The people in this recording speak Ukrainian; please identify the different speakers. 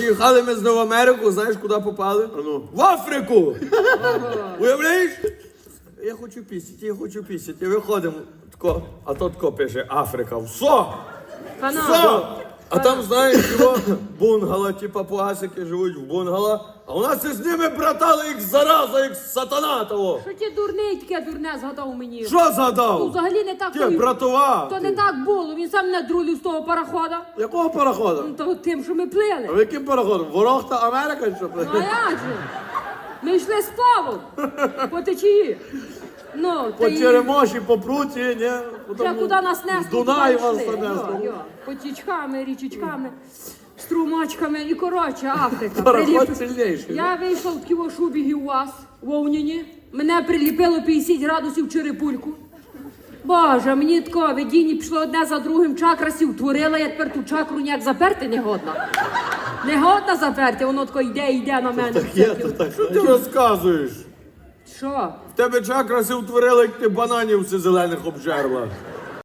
Speaker 1: Коротше, їхали ми з в Америку, знаєш, куди попали?
Speaker 2: ну.
Speaker 1: В Африку! Уявляєш? Я хочу пісяти, я хочу пісяти. Виходимо, тако, а то тако пише Африка. Все! Все! А там, знаєш, його бунгало, ті папуасики живуть в бунгало, а у нас із ними братали їх зараза, як сатана того.
Speaker 3: що ті дурний таке дурне згадав мені?
Speaker 1: Що
Speaker 3: Ну,
Speaker 1: згадав?
Speaker 3: взагалі не так.
Speaker 1: Ті,
Speaker 3: то й-
Speaker 1: братова.
Speaker 3: То не так було. Він сам не друлів з того парохода.
Speaker 2: Якого пароходу?
Speaker 3: Ну, То тим, що ми
Speaker 2: А
Speaker 3: плили.
Speaker 2: в яким пароходом? Ворохта Америка чи що?
Speaker 3: Ну а як же? Ми йшли з плавом по течії. Ну,
Speaker 2: По Черемоші, по Пруті, ні?
Speaker 3: Вже куди нас несло,
Speaker 2: З Дунаю вас
Speaker 3: йо. Потічками, річечками, струмочками і коротше, Африка.
Speaker 2: Пароход сильніший.
Speaker 3: Я вийшов в ківо шубіги у вас, вовняні. Мене приліпило 50 градусів черепульку. Боже, мені тако видіння пішло одне за другим, чакрасів творила, я тепер ту чакру ніяк заперти не годна. Не годна заперти, воно тако йде, йде на мене.
Speaker 2: Так є, то так.
Speaker 1: Що ти розказуєш?
Speaker 3: Що?
Speaker 1: В тебе чакраси утворили, як ти бананів зелених обжерла.